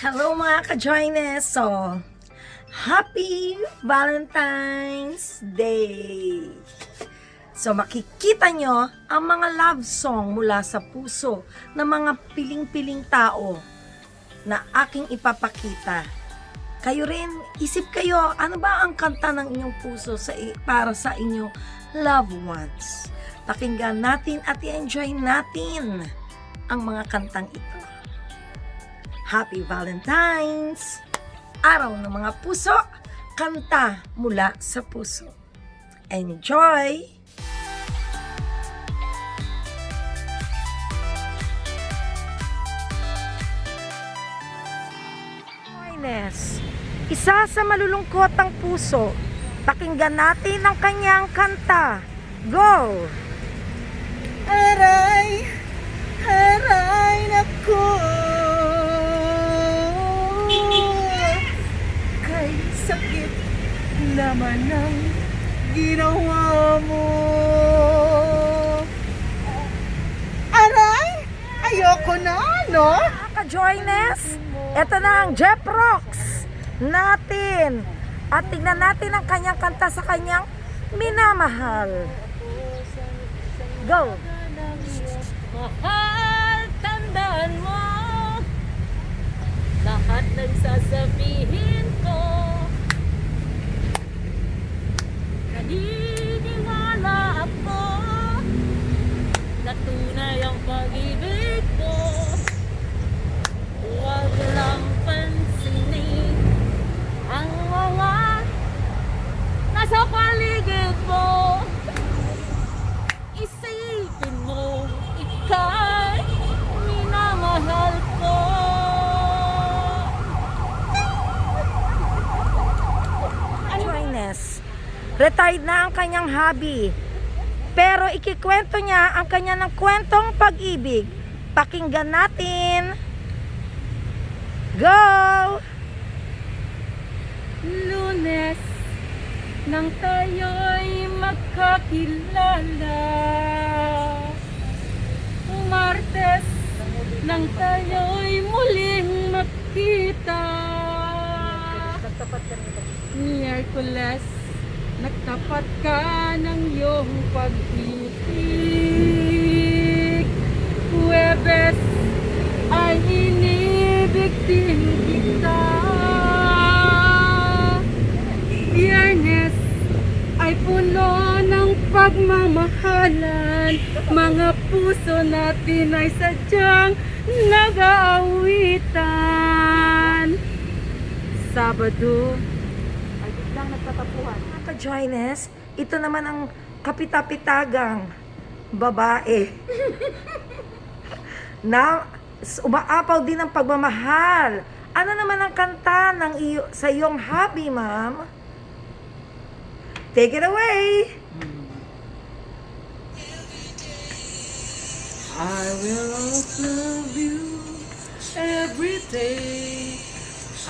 Hello mga ka-joiners! So, Happy Valentine's Day! So, makikita nyo ang mga love song mula sa puso ng mga piling-piling tao na aking ipapakita. Kayo rin, isip kayo, ano ba ang kanta ng inyong puso sa, para sa inyong loved ones? Pakinggan natin at i-enjoy natin ang mga kantang ito. Happy Valentine's! Araw ng mga puso, kanta mula sa puso. Enjoy! Ines, isa sa malulungkot ang puso. Pakinggan natin ang kanyang kanta. Go! Aray, aray nako Kay naman ang ginawa mo Aray, ayoko na, no? ka-joiners, ito na ang Jeff Rocks natin. At tignan natin ang kanyang kanta sa kanyang minamahal. Go! Mahal, tandaan mo Lahat ng sasabihin ko retired na ang kanyang hobby. Pero ikikwento niya ang kanya ng kwentong pag-ibig. Pakinggan natin. Go! Lunes, nang tayo'y magkakilala. Martes, nang tayo'y muling magkita. Miyerkules, nagtapat ka ng iyong pag-ibig. Huwebes, ay inibig din kita. Biyernes, ay puno ng pagmamahalan. Mga puso natin ay sadyang nag-aawitan. Sabado, ay biglang nagtatapuhan. Ka-joiners, ito naman ang kapitapitagang babae na umaapaw din ng pagmamahal. Ano naman ang kanta ng iyo, sa iyong hobby, ma'am? Take it away! I will always love you every day.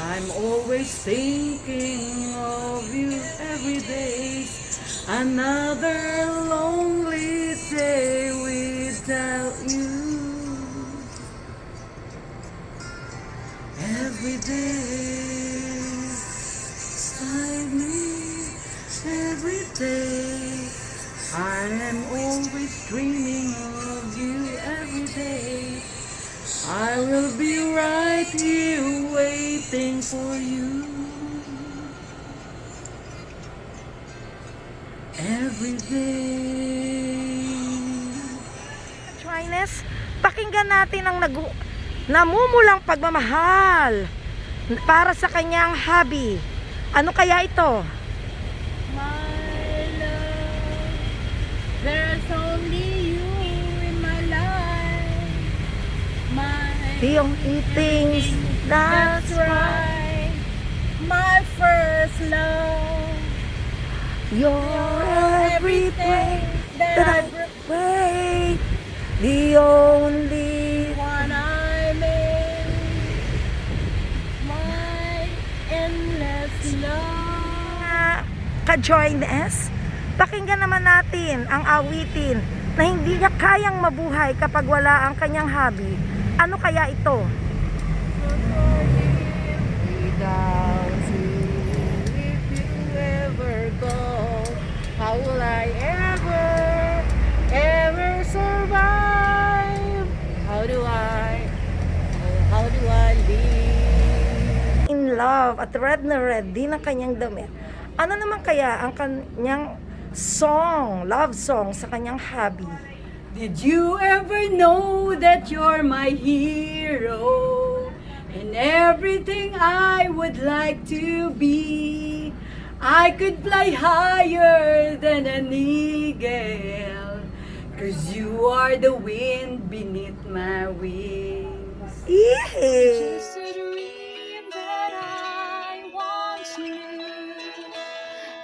I'm always thinking of you every day. Another lonely day without you. Every day, beside me, every day. I am always dreaming of you every day. I will be right here waiting for you. Every day. Joiners, pakinggan natin ang nagu namumulang pagmamahal para sa kanyang hobby. Ano kaya ito? My love, there's only you in my life. My The only things that's That's right. My first love. You're everything that that I wait. The only one I'm in. My endless love. ka-join S, pakinggan naman natin ang awitin na hindi niya kayang mabuhay kapag wala ang kanyang hobby. Ano kaya ito? love at red na red din ang kanyang damit. Ano naman kaya ang kanyang song, love song sa kanyang hobby? Did you ever know that you're my hero? And everything I would like to be. I could fly higher than an eagle. Cause you are the wind beneath my wings. Just a dream that I once knew.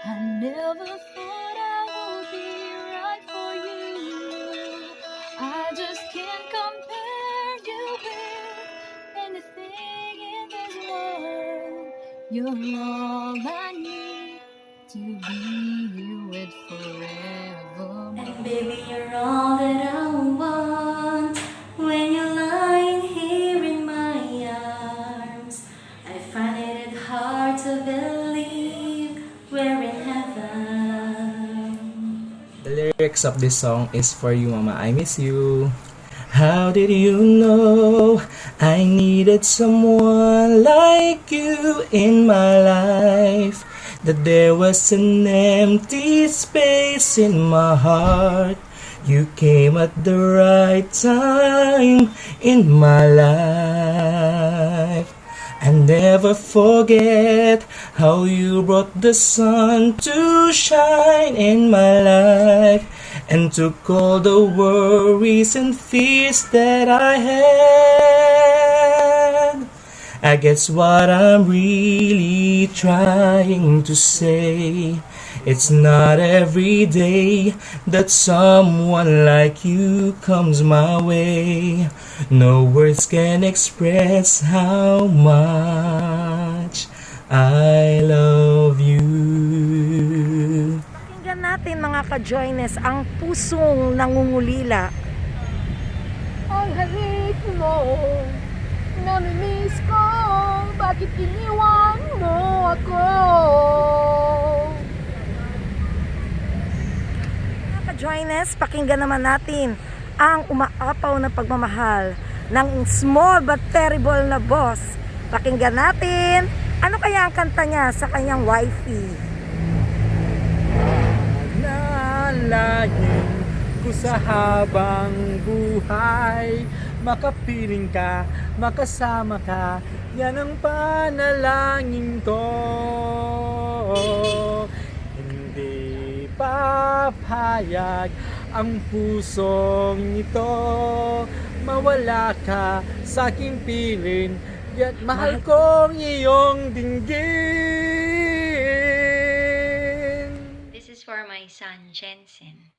I never You're all I need to be here with forever. And baby, you're all that I want when you're lying here in my arms. I find it hard to believe we're in heaven. The lyrics of this song is for you, Mama. I miss you. How did you know I needed someone like you in my life? That there was an empty space in my heart. You came at the right time in my life. And never forget how you brought the sun to shine in my life and took all the worries and fears that I had. I guess what I'm really trying to say. It's not every day that someone like you comes my way. No words can express how much I love you. Natin mga ka-joiners ang pusong nangungulila. Ang halik mo, namimiss ko, bakit iniwan mo ako? Mga ka-joiners, pakinggan naman natin ang umaapaw na pagmamahal ng small but terrible na boss. Pakinggan natin ano kaya ang kanta niya sa kanyang wifey. Nalayin ko sa habang buhay Makapiling ka, makasama ka Yan ang panalangin ko. Hindi papayag ang pusong ito Mawala ka sa aking piling Ya't mahal kong iyong dinggin for Jensen.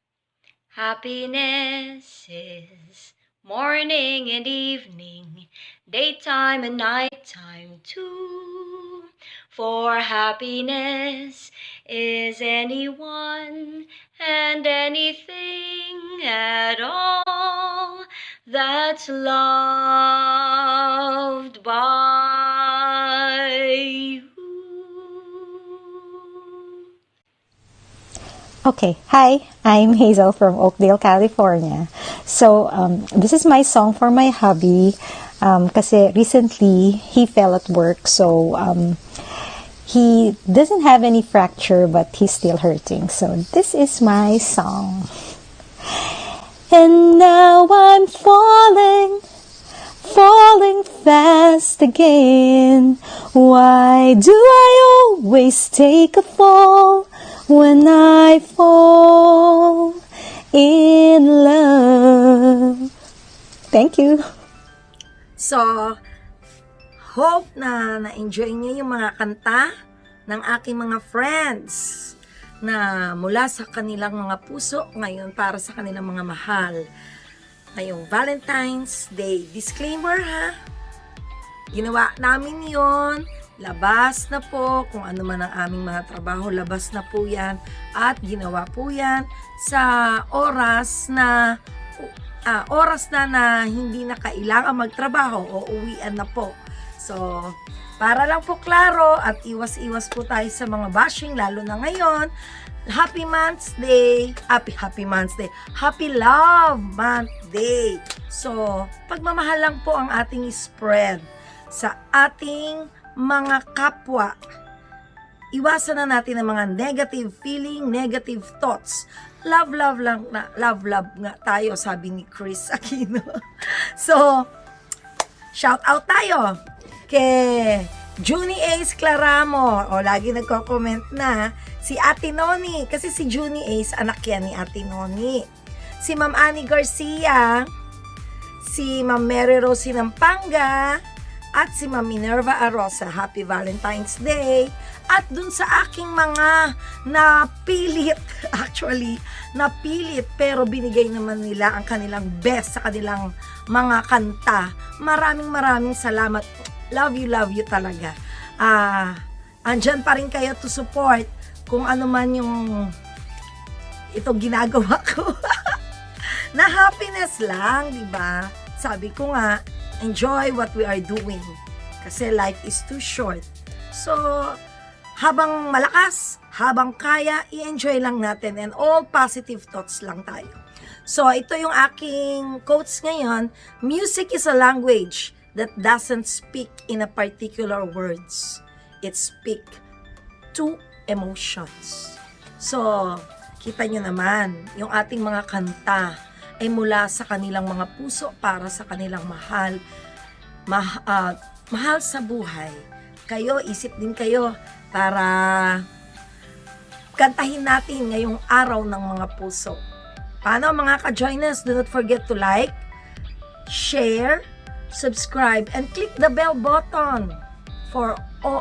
Happiness is morning and evening, daytime and nighttime too. For happiness is anyone and anything at all that's loved by Okay, hi, I'm Hazel from Oakdale, California. So, um, this is my song for my hubby. Um, kasi recently, he fell at work, so um, he doesn't have any fracture, but he's still hurting. So, this is my song. And now I'm falling, falling fast again. Why do I always take a fall when I fall in love? Thank you. So, hope na na-enjoy niyo yung mga kanta ng aking mga friends na mula sa kanilang mga puso ngayon para sa kanilang mga mahal. Ngayong Valentine's Day. Disclaimer ha, ginawa namin yon labas na po, kung ano man ang aming mga trabaho, labas na po yan. At ginawa po yan sa oras na ah, oras na na hindi na kailangan magtrabaho o uwian na po. So, para lang po klaro at iwas-iwas po tayo sa mga bashing lalo na ngayon. Happy Month's Day. Happy Happy Month's Day. Happy Love Month Day. So, pagmamahal lang po ang ating spread sa ating mga kapwa. Iwasan na natin ang mga negative feeling, negative thoughts. Love, love lang na, love, love nga tayo, sabi ni Chris Aquino. so, shout out tayo kay Junie Ace Claramo. O, lagi nagko-comment na. Si Ate Noni. Kasi si Junie Ace, anak yan ni Ate Noni. Si Ma'am Annie Garcia. Si Ma'am Mary Rosie Nampanga. At si Ma'am Minerva Arosa. Happy Valentine's Day. At dun sa aking mga napilit, actually, napilit pero binigay naman nila ang kanilang best sa kanilang mga kanta. Maraming maraming salamat. Love you, love you talaga. Ah, andyan pa rin kayo to support kung ano man yung itong ginagawa ko. na happiness lang, di ba? Sabi ko nga, enjoy what we are doing. Kasi life is too short. So, habang malakas, habang kaya, i-enjoy lang natin and all positive thoughts lang tayo. So, ito yung aking quotes ngayon. Music is a language that doesn't speak in a particular words. It speak to emotions. So, kita nyo naman, yung ating mga kanta ay mula sa kanilang mga puso para sa kanilang mahal, ma- ah, mahal sa buhay. Kayo, isip din kayo para kantahin natin ngayong araw ng mga puso. Paano mga ka-join us? Do not forget to like, share, subscribe, and click the bell button for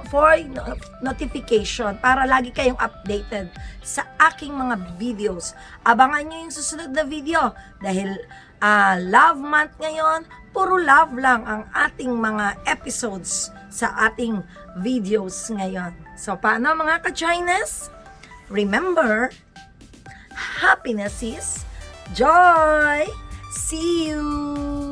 for no- notification para lagi kayong updated sa aking mga videos. Abangan nyo yung susunod na video dahil ah, love month ngayon, puro love lang ang ating mga episodes sa ating videos ngayon. So, paano mga ka-joiners? Remember, happiness is joy. See you!